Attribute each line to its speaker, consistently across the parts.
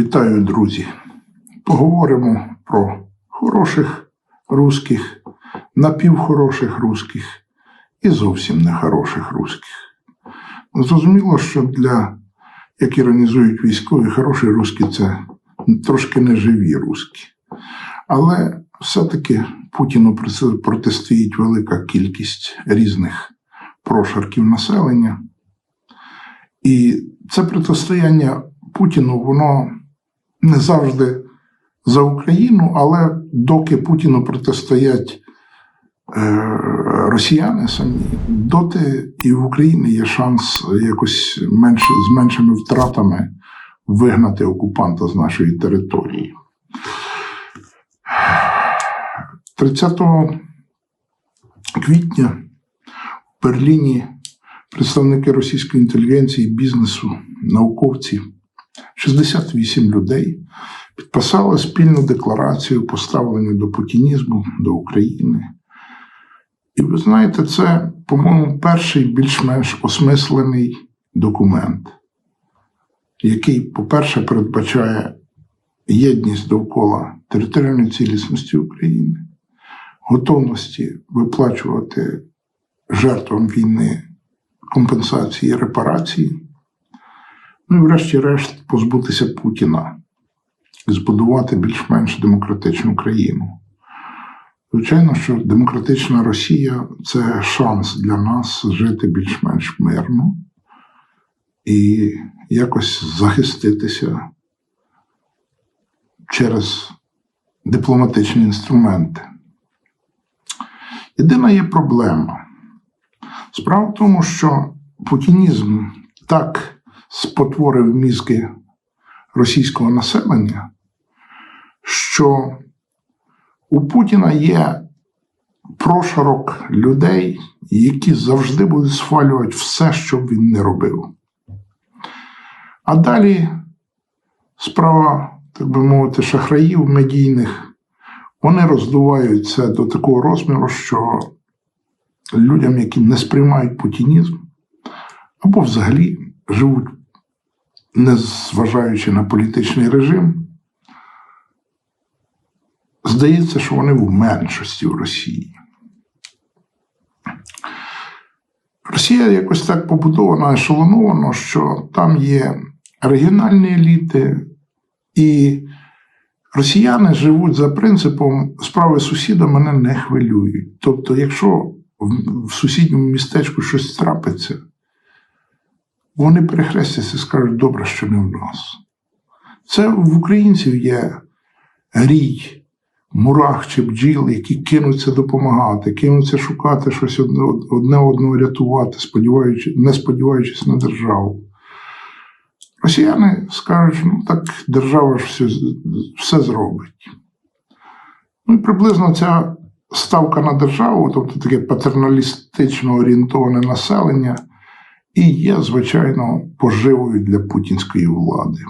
Speaker 1: Вітаю, друзі! Поговоримо про хороших русських, напівхороших русських і зовсім нехороших русських. Зрозуміло, що для, як іронізують військові, хороші русські це трошки неживі русські. Але все-таки Путіну протистоїть велика кількість різних прошарків населення. І це протистояння Путіну, воно не завжди за Україну, але доки Путіну протистоять е, росіяни самі, доти і в Україні є шанс якось менше, з меншими втратами вигнати окупанта з нашої території. 30 квітня в Берліні представники російської інтелігенції, бізнесу, науковці, 68 людей підписали спільну декларацію поставлення до путінізму, до України. І ви знаєте, це, по-моєму, перший більш-менш осмислений документ, який, по-перше, передбачає єдність довкола територіальної цілісності України, готовності виплачувати жертвам війни компенсації і репарації. Ну і, врешті-решт, позбутися Путіна збудувати більш-менш демократичну країну. Звичайно, що демократична Росія це шанс для нас жити більш-менш мирно і якось захиститися через дипломатичні інструменти. Єдина є проблема. Справа в тому, що путінізм так спотворив мізки російського населення, що у Путіна є прошарок людей, які завжди будуть схвалювати все, що б він не робив. А далі справа, так би мовити, шахраїв медійних, вони роздувають це до такого розміру, що людям, які не сприймають путінізм, або взагалі живуть, не зважаючи на політичний режим, здається, що вони в меншості в Росії. Росія якось так побудована, ешелоновано, що там є регіональні еліти, і росіяни живуть за принципом справи сусіда мене не хвилюють. Тобто, якщо в сусідньому містечку щось трапиться, вони перехрестяться і скажуть, добре, що не в нас. Це в українців є рій, мурах чи бджіл, які кинуться допомагати, кинуться шукати щось одне, одне одного рятувати, сподіваючи, не сподіваючись на державу. Росіяни скажуть, ну так держава ж все, все зробить. Ну і приблизно ця ставка на державу, тобто таке патерналістично орієнтоване населення, і є, звичайно, поживою для путінської влади.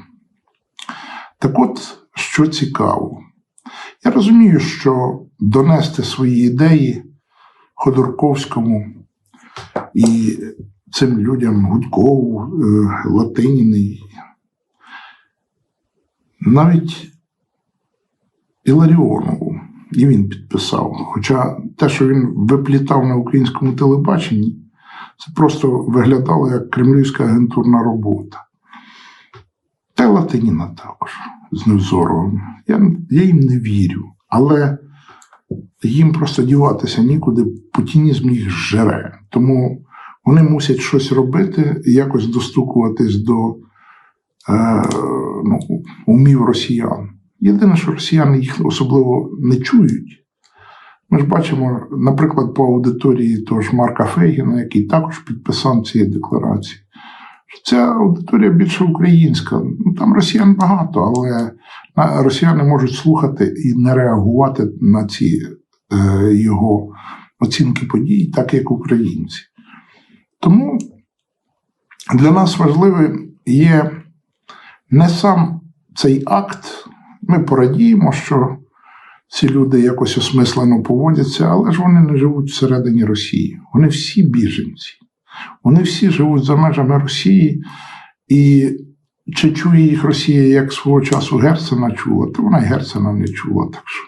Speaker 1: Так от, що цікаво, я розумію, що донести свої ідеї Ходорковському і цим людям Гудькову, е, Латиніний, навіть Іларіонову, і він підписав. Хоча те, що він виплітав на українському телебаченні, це просто виглядало як кремлівська агентурна робота. Та Латиніна також з Невзоровим. Я, я їм не вірю, але їм просто діватися нікуди, путінізм їх жере. Тому вони мусять щось робити якось достукуватись до е, ну, умів росіян. Єдине, що росіяни їх особливо не чують. Ми ж бачимо, наприклад, по аудиторії того ж Марка Фейгіна, який також підписав цієї декларації. Ця аудиторія більше українська. Ну, Там росіян багато, але росіяни можуть слухати і не реагувати на ці е, його оцінки подій, так як українці. Тому для нас важливим є не сам цей акт. Ми порадіємо, що ці люди якось осмислено поводяться, але ж вони не живуть всередині Росії. Вони всі біженці. Вони всі живуть за межами Росії, і чи чує їх Росія як свого часу Герцена чула, то вона й Герцена не чула, так що,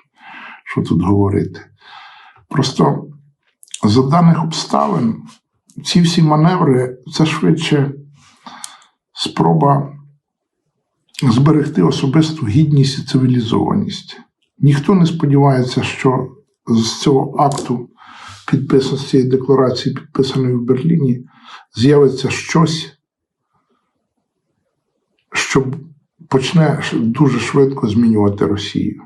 Speaker 1: що тут говорити. Просто за даних обставин ці всі маневри це швидше спроба зберегти особисту гідність і цивілізованість. Ніхто не сподівається, що з цього акту підписаного з цієї декларації, підписаної в Берліні, з'явиться щось, що почне дуже швидко змінювати Росію.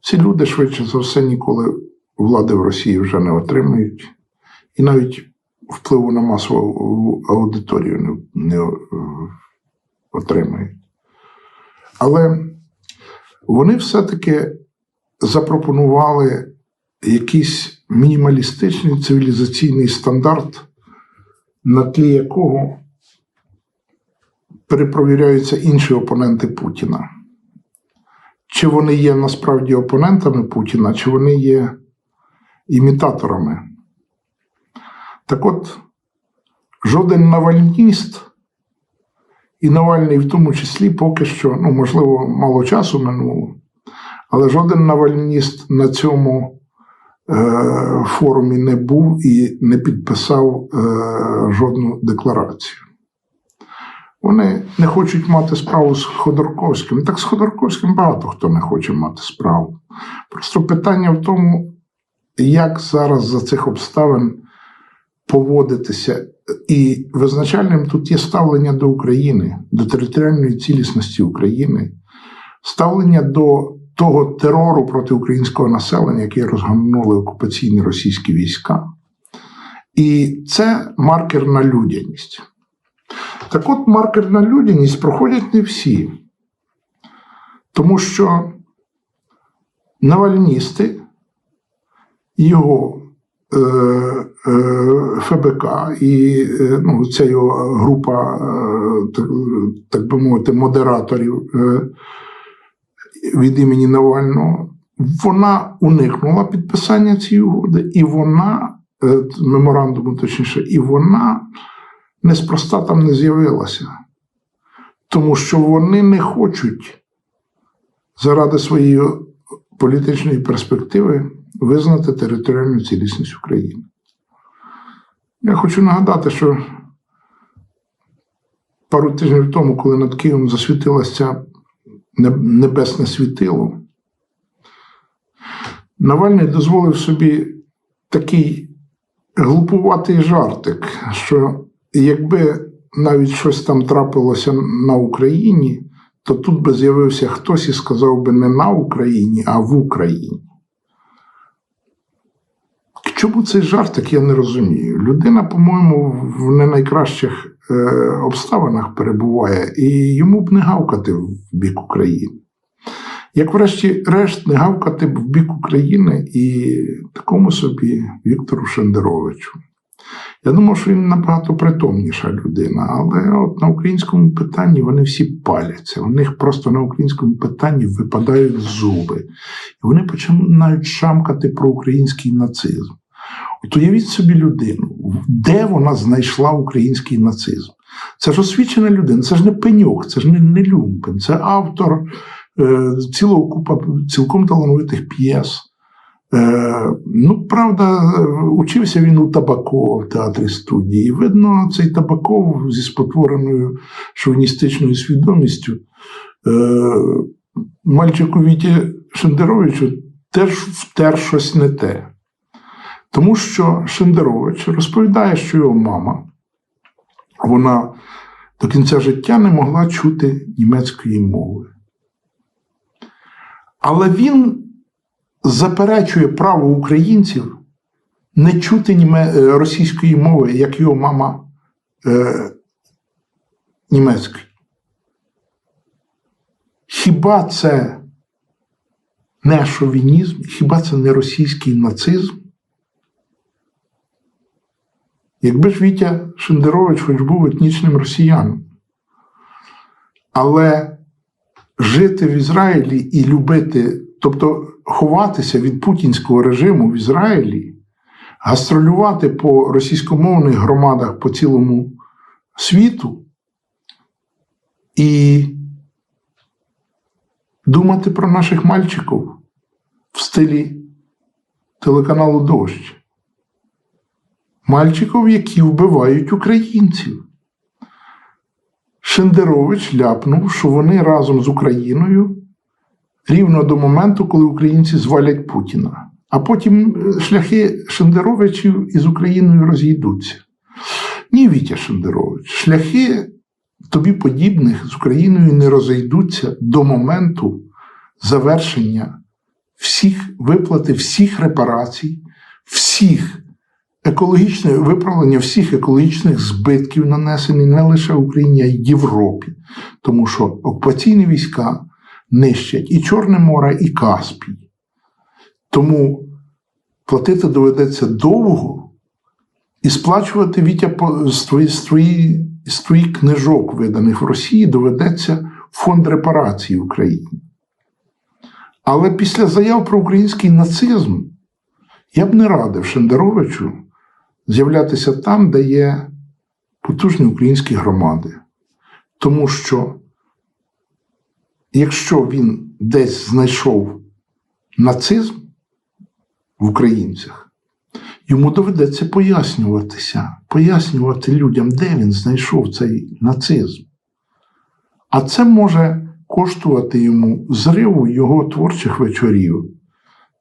Speaker 1: Ці люди швидше за все ніколи влади в Росії вже не отримають, і навіть впливу на масову аудиторію не, не е, отримають. Але вони все-таки запропонували якийсь мінімалістичний цивілізаційний стандарт, на тлі якого перепровіряються інші опоненти Путіна. Чи вони є насправді опонентами Путіна, чи вони є імітаторами. Так от, жоден навальніст, і Навальний в тому числі поки що, ну, можливо, мало часу минуло, але жоден навальніст на цьому е, форумі не був і не підписав е, жодну декларацію. Вони не хочуть мати справу з Ходорковським. Так з Ходорковським багато хто не хоче мати справу. Просто питання в тому, як зараз за цих обставин поводитися. І визначальним тут є ставлення до України, до територіальної цілісності України, ставлення до того терору проти українського населення, який розгорнули окупаційні російські війська. І це маркер на людяність. Так от маркер на людяність проходять не всі, тому що навальністи, його ФБК і е, ну, ця його група, е, так, би мовити, модераторів е, від імені Навального, вона уникнула підписання цієї угоди, і вона, е, меморандуму точніше, і вона неспроста там не з'явилася, тому що вони не хочуть заради своєї політичної перспективи визнати територіальну цілісність України. Я хочу нагадати, що пару тижнів тому, коли над Києвом засвітилося небесне світило, Навальний дозволив собі такий глупуватий жартик, що якби навіть щось там трапилося на Україні, то тут би з'явився хтось і сказав би не на Україні, а в Україні. Чому цей жартик, я не розумію. Людина, по-моєму, в не найкращих е, обставинах перебуває, і йому б не гавкати в бік України. Як врешті-решт, не гавкати б в бік України і такому собі Віктору Шендеровичу. Я думав, що він набагато притомніша людина, але от на українському питанні вони всі паляться. У них просто на українському питанні випадають зуби. І вони починають шамкати про український нацизм. От уявіть собі людину, де вона знайшла український нацизм? Це ж освічена людина, це ж не пеньок, це ж не, не люмпен, це автор е, цілого купа цілком талановитих п'єс. Е, ну, правда, учився він у Табакова в театрі студії. Видно, цей Табаков зі спотвореною шовіністичною свідомістю е, мальчику Віті Шендеровичу теж втер щось не те. Тому що Шендерович розповідає, що його мама, вона до кінця життя не могла чути німецької мови. Але він заперечує право українців не чути е, російської мови, як його мама е... німецької. Хіба це не шовінізм, хіба це не російський нацизм? Якби ж Вітя Шендерович хоч був етнічним росіяном, але жити в Ізраїлі і любити, тобто ховатися від путінського режиму в Ізраїлі, гастролювати по російськомовних громадах по цілому світу, і думати про наших мальчиків в стилі телеканалу Дощ. Мальчиків, які вбивають українців. Шендерович ляпнув, що вони разом з Україною рівно до моменту, коли українці звалять Путіна. А потім е, шляхи Шендеровичів із Україною розійдуться. Ні, Вітя Шендерович, шляхи тобі подібних з Україною не розійдуться до моменту завершення всіх виплати, всіх репарацій, всіх екологічне виправлення всіх екологічних збитків, нанесених не лише Україні, а й Європі. Тому що окупаційні війська нищать і Чорне море, і Каспій. Тому платити доведеться довго і сплачувати Вітя з твої- з твоїх книжок, виданих в Росії, доведеться фонд репарації Україні. Але після заяв про український нацизм я б не радив Шендеровичу з'являтися там, де є потужні українські громади. Тому що якщо він десь знайшов нацизм в українцях, йому доведеться пояснюватися, пояснювати людям, де він знайшов цей нацизм. А це може коштувати йому зриву його творчих вечорів,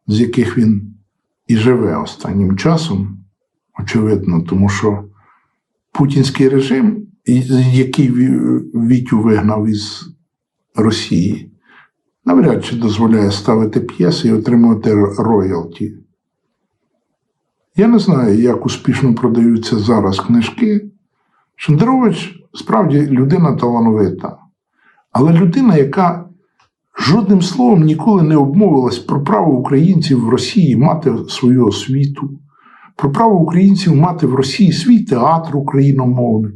Speaker 1: з яких він і живе останнім часом, очевидно, тому що путінський режим, який Вітю вигнав із Росії, навряд чи дозволяє ставити п'єси і отримувати роялті. Я не знаю, як успішно продаються зараз книжки. Шендерович справді людина талановита, але людина, яка жодним словом ніколи не обмовилась про право українців в Росії мати свою освіту, про право українців мати в Росії свій театр україномовний,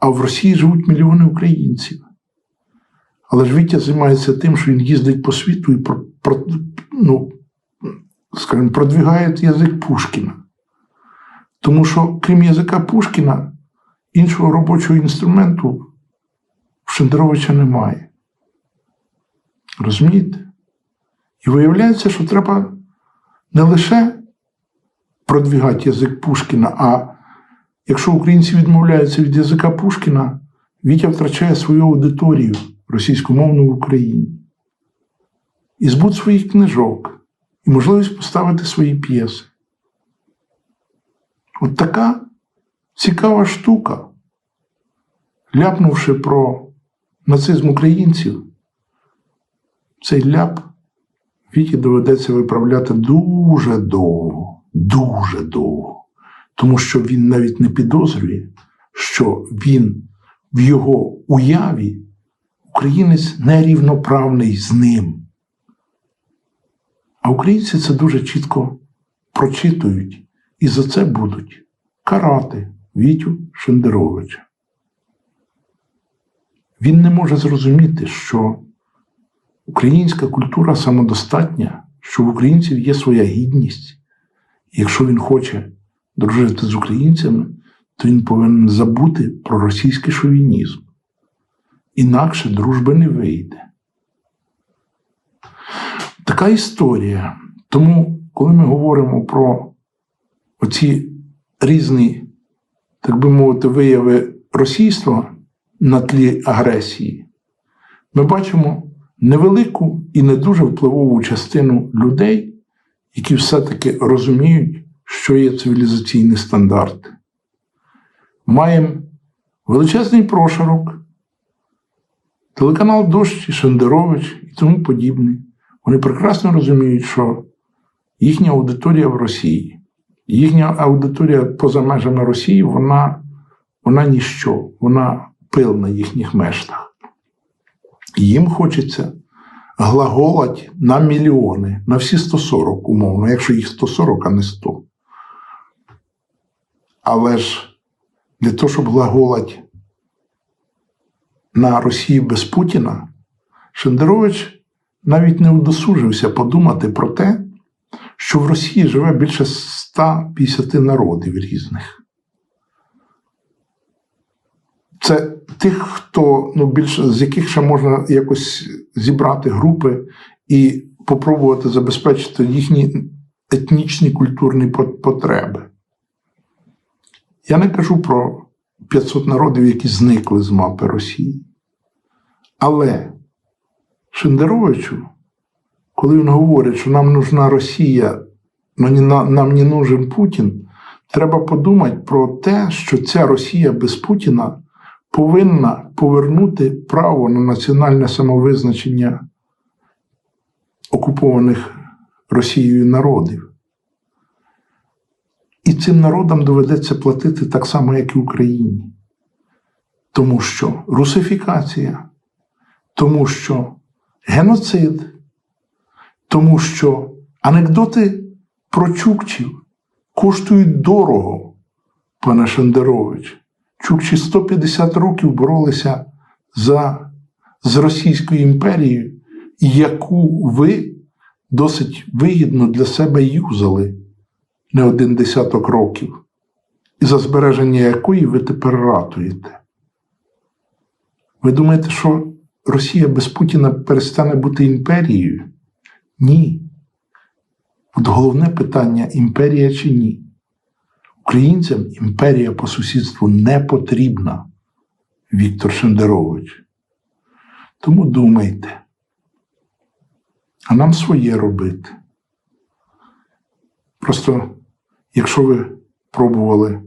Speaker 1: а в Росії живуть мільйони українців. Але ж Вітя займається тим, що він їздить по світу і про, про, ну, скажімо, продвігає язик Пушкіна. Тому що, крім язика Пушкіна, іншого робочого інструменту в Шендеровича немає. Розумієте? І виявляється, що треба не лише продвігати язик Пушкіна, а якщо українці відмовляються від язика Пушкіна, Вітя втрачає свою аудиторію російськомовну в Україні. І збут своїх книжок, і можливість поставити свої п'єси. От така цікава штука, ляпнувши про нацизм українців, цей ляп Віті доведеться виправляти дуже довго, дуже довго. Тому що він навіть не підозрює, що він в його уяві українець нерівноправний з ним. А українці це дуже чітко прочитують і за це будуть карати Вітю Шендеровича. Він не може зрозуміти, що українська культура самодостатня, що в українців є своя гідність. Якщо він хоче дружити з українцями, то він повинен забути про російський шовінізм. Інакше дружби не вийде. Така історія. Тому, коли ми говоримо про оці різні, так би мовити, вияви російства на тлі агресії, ми бачимо невелику і не дуже впливову частину людей, які все-таки розуміють, що є цивілізаційний стандарт. Маємо величезний прошарок, телеканал Дощ, Шендерович і тому подібне. Вони прекрасно розуміють, що їхня аудиторія в Росії, їхня аудиторія поза межами Росії, вона, вона ніщо, вона пил на їхніх мештах. Їм хочеться глаголать на мільйони, на всі 140, умовно, якщо їх 140, а не 100. Але ж для того, щоб глаголать на Росії без Путіна, Шендерович навіть не удосужився подумати про те, що в Росії живе більше 150 народів різних. Це тих, хто ну, більше з яких ще можна якось зібрати групи і попробувати забезпечити їхні етнічні культурні потреби. Я не кажу про 500 народів, які зникли з мапи Росії. Але Шендеровичу, коли він говорить, що нам нужна Росія, на- нам не нужен Путін, треба подумати про те, що ця Росія без Путіна повинна повернути право на національне самовизначення окупованих Росією народів. І цим народам доведеться платити так само, як і Україні. Тому що русифікація, тому що геноцид, тому що анекдоти про чукчів коштують дорого, пане Шендерович. Чукчі 150 років боролися за, з Російською імперією, яку ви досить вигідно для себе юзали не один десяток років, і за збереження якої ви тепер ратуєте. Ви думаєте, що Росія без Путіна перестане бути імперією? Ні. От головне питання імперія чи ні. Українцям імперія по сусідству не потрібна, Віктор Шендерович. Тому думайте, а нам своє робити. Просто, якщо ви пробували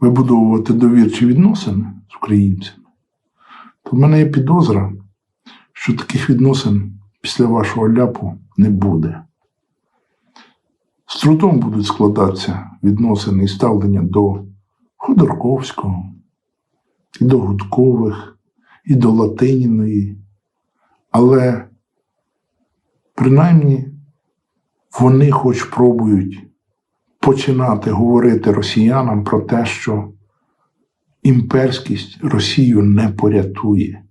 Speaker 1: вибудовувати довірчі відносини з українцями, то в мене є підозра, що таких відносин після вашого ляпу не буде. З трудом будуть складатися відносини і ставлення до Ходорковського, і до Гудкових, і до Латиніної. Але принаймні вони хоч пробують починати говорити росіянам про те, що імперськість Росію не порятує.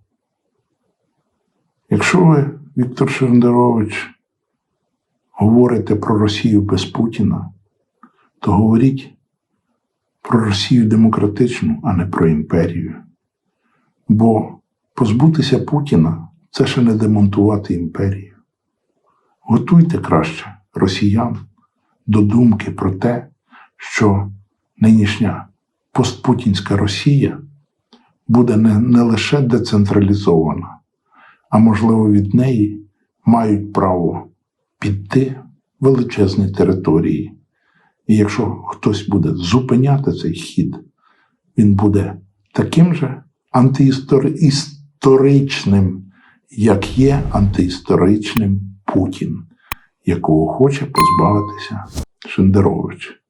Speaker 1: Якщо ви, Віктор Шендерович, говорите про Росію без Путіна, то говоріть про Росію демократичну, а не про імперію. Бо позбутися Путіна це ще не демонтувати імперію. Готуйте краще росіян до думки про те, що нинішня постпутінська Росія буде не, не лише децентралізована, а можливо від неї мають право піти величезні території. І якщо хтось буде зупиняти цей хід, він буде таким же антиісторичним, як є антиісторичним Путін, якого хоче позбавитися Шендерович,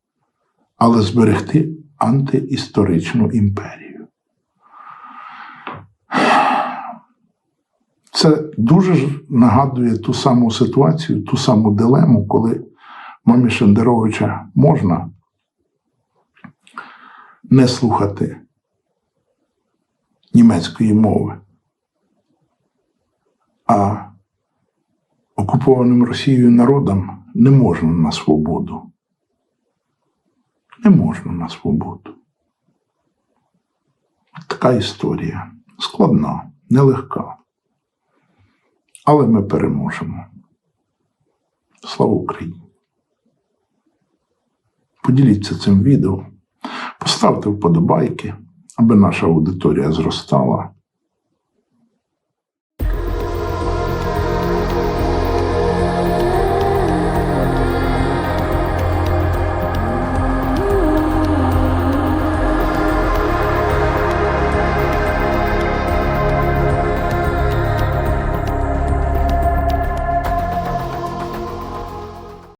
Speaker 1: але зберегти антиісторичну імперію. Це дуже ж нагадує ту саму ситуацію, ту саму дилему, коли мамі Шендеровича можна не слухати німецької мови, а окупованим Росією народам не можна на свободу. Не можна на свободу. Така історія складна, нелегка. Але ми переможемо. Слава Україні! Поділіться цим відео, поставте вподобайки, аби наша аудиторія зростала.